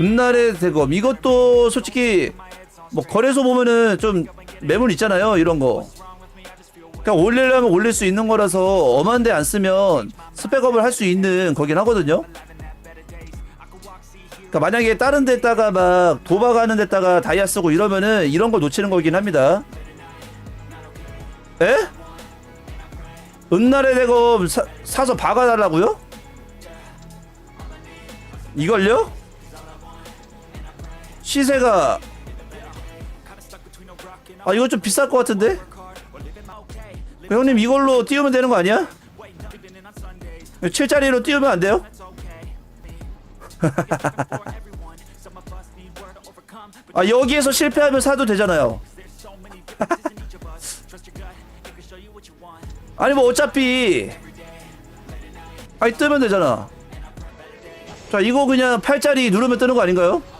은날의 대검 이것도 솔직히 뭐 거래소 보면은 좀 매물 있잖아요 이런 거 그냥 올리려면 올릴 수 있는 거라서 엄한데 안 쓰면 스펙업을 할 수 있는 거긴 하거든요 그러니까 만약에 다른 데다가 막 도박하는 데다가 다이아 쓰고 이러면은 이런 걸 놓치는 거긴 합니다 에? 은날의 대검 사, 사서 박아달라고요? 이걸요? 시세가 아 이거 좀 비쌀 것 같은데? 형님 이걸로 띄우면 되는 거 아니야? 7짜리로 띄우면 안 돼요? 아 여기에서 실패하면 사도 되잖아요 아니 뭐 어차피 아니 뜨면 되잖아 자 이거 그냥 8짜리 누르면 뜨는 거 아닌가요?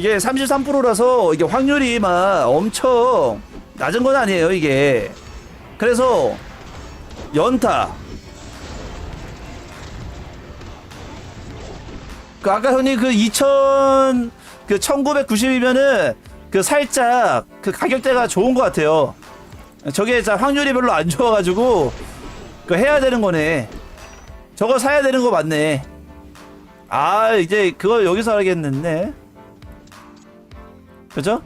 이게 33%라서 이게 확률이 막 엄청 낮은 건 아니에요 이게. 그래서 연타. 그 아까 형님 그 2000, 그 1990이면은 그 살짝 그 가격대가 좋은 것 같아요. 저게 자 확률이 별로 안 좋아가지고 그 해야 되는 거네. 저거 사야 되는 거 맞네. 아 이제 그걸 여기서 하겠는데 그죠?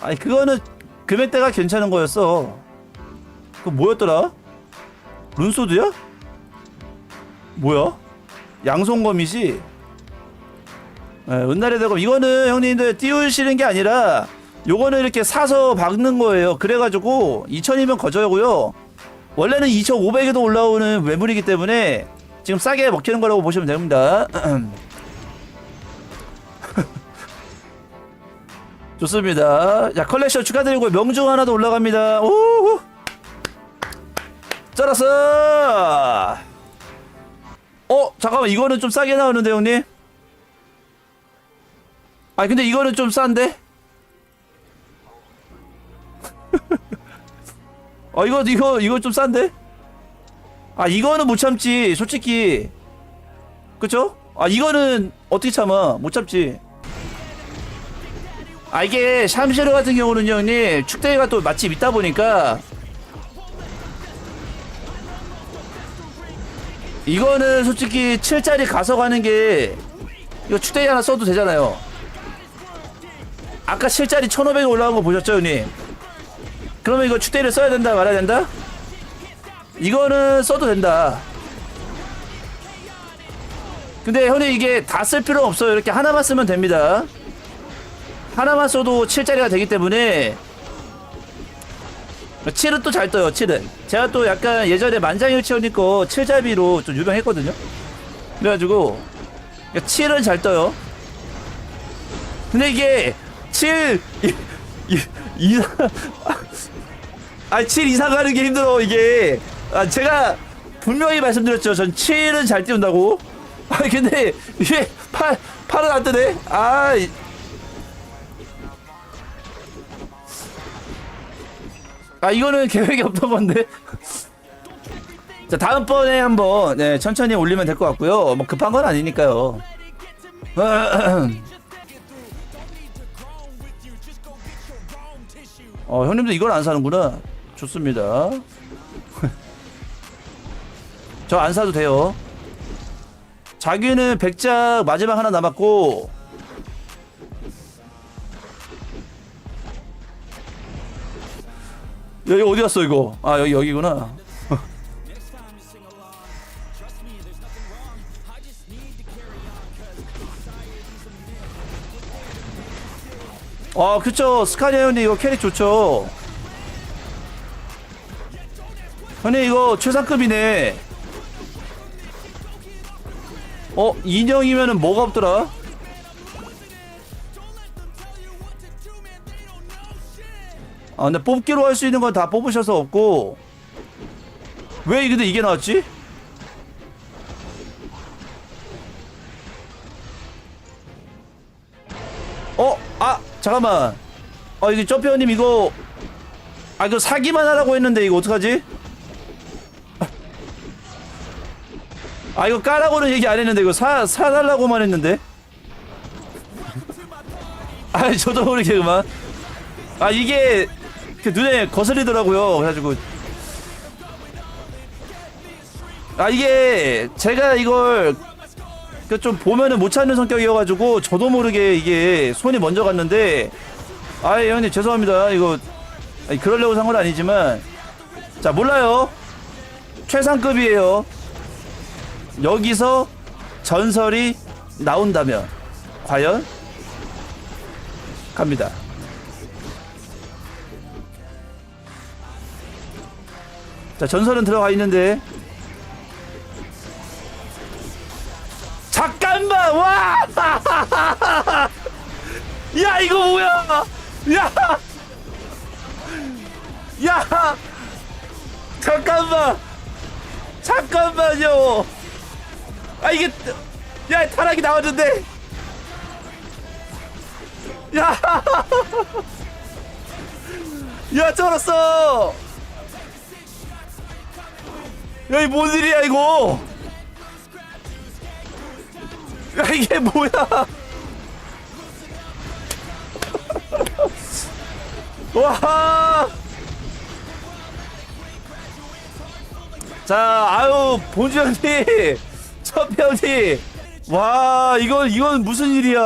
아니 그거는 금액대가 괜찮은 거였어. 그 뭐였더라? 룬소드야? 뭐야? 양손검이지? 네, 은날의 대검 이거는 형님들 띄우시는 게 아니라 요거는 이렇게 사서 박는 거예요. 그래가지고 2000이면 거저고요. 원래는 2,500에도 올라오는 매물이기 때문에 지금 싸게 먹히는 거라고 보시면 됩니다. 좋습니다. 자, 컬렉션 축하드리고 명중 하나 더 올라갑니다. 오! 쩔었어! 어, 잠깐만, 이거는 좀 싸게 나오는데, 형님? 아, 근데 이거는 좀 싼데? 어, 이거, 이거, 이거 좀 싼데? 아, 이거는 못 참지, 솔직히. 그쵸? 아, 이거는 어떻게 참아? 못 참지. 아 이게 샴시르 같은 경우는요 형님. 축대가 또 맛집 있다 보니까. 이거는 솔직히 7짜리 가서 가는 게 이거 축대 하나 써도 되잖아요. 아까 7짜리 1500에 올라온 거 보셨죠 형님? 그러면 이거 축대를 써야 된다 말아야 된다? 이거는 써도 된다. 근데 형님 이게 다 쓸 필요 없어요. 이렇게 하나만 쓰면 됩니다 하나만 써도 7짜리가 되기 때문에 7은 또 잘 떠요 7은. 제가 또 약간 예전에 만장일치언니 거 7잡이로 좀 유명했거든요. 그래가지고 7은 잘 떠요. 근데 이게 7 이, 이, 이, 아, 7 이상 가는 게 힘들어 이게. 아, 제가 분명히 말씀드렸죠. 전 7은 잘 띄운다고. 아 근데 이게 8 8은 안 뜨네? 아 아 이거는 계획이 없던 건데. 자 다음번에 한번 네, 천천히 올리면 될 것 같고요. 뭐 급한 건 아니니까요. 어 형님도 이걸 안 사는구나. 좋습니다. 저 안 사도 돼요. 자기는 백작 마지막 하나 남았고 여기 어디 갔어 이거? 아 여기 여기구나. 아 그쵸 스카니아 형님 이거 캐릭 좋죠. 형님 이거 최상급이네. 어 인형이면은 뭐가 없더라? 아 근데 뽑기로 할 수 있는 건 다 뽑으셔서 없고 왜 근데 이게 나왔지? 어? 아 잠깐만 아 이게 점피어님 이거 아 이거 사기만 하라고 했는데 이거 어떡하지? 아 이거 까라고는 얘기 안 했는데 이거 사 사달라고만 했는데. 아 저도 모르게 그만. 아 이게 그 눈에 거슬리더라고요. 그래가지고. 아 이게 제가 이걸 그 좀 보면은 못 찾는 성격이어가지고 저도 모르게 이게 손이 먼저 갔는데 아 형님 죄송합니다. 이거 아니, 그러려고 산 건 아니지만. 자 몰라요. 최상급이에요. 여기서 전설이 나온다면 과연 갑니다 자 전설은 들어가 있는데 잠깐만 와! 야 이거 뭐야? 야! 야! 잠깐만! 잠깐만요! 아 이게 야 타락이 나왔는데 야! 야 쩔었어! 야 이뭔 일이야 이거! 야 이게 뭐야? 와! 자, 아유 본주현님, 첫 편이, 와 이건 이건 무슨 일이야?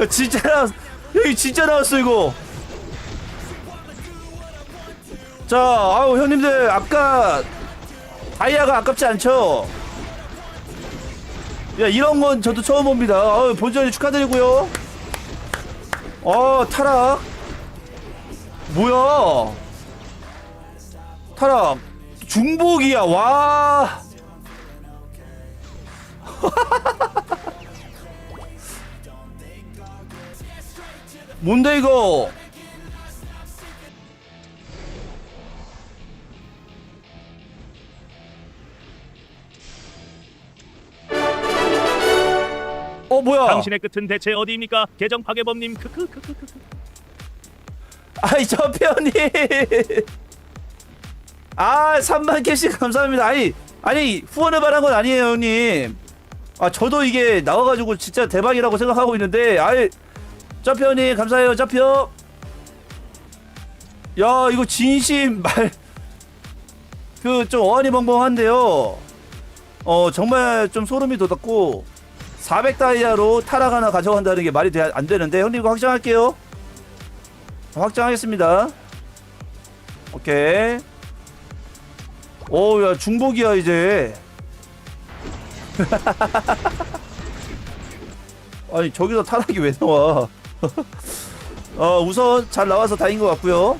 야, 진짜 나, 여기 진짜 나왔어 이거. 자, 아유 형님들 아까 다이아가 아깝지 않죠? 야 이런 건 저도 처음 봅니다. 어, 본전이 축하드리고요. 어 타락 뭐야? 타락 중복이야 와. 뭔데 이거? 어 뭐야? 당신의 끝은 대체 어디입니까? 계정 파괴범님 크크크크크 아이 저 편이. 아 3만 개씩 감사합니다. 아니 아니 후원을 바란 건 아니에요 형님. 아 저도 이게 나와가지고 진짜 대박이라고 생각하고 있는데 아이 저 편이 감사해요 저표. 야 이거 진심 말 그 좀 어안이 벙벙한데요. 어 정말 좀 소름이 돋았고 400 다이아로 타락 하나 가져간다는 게 말이 돼- 안 되는데 형님 이거 확정할게요 확정하겠습니다. 오케이. 오, 야, 중복이야, 이제. 아니, 저기서 타락이 왜 나와? 어, 우선 잘 나와서 다행인 것 같고요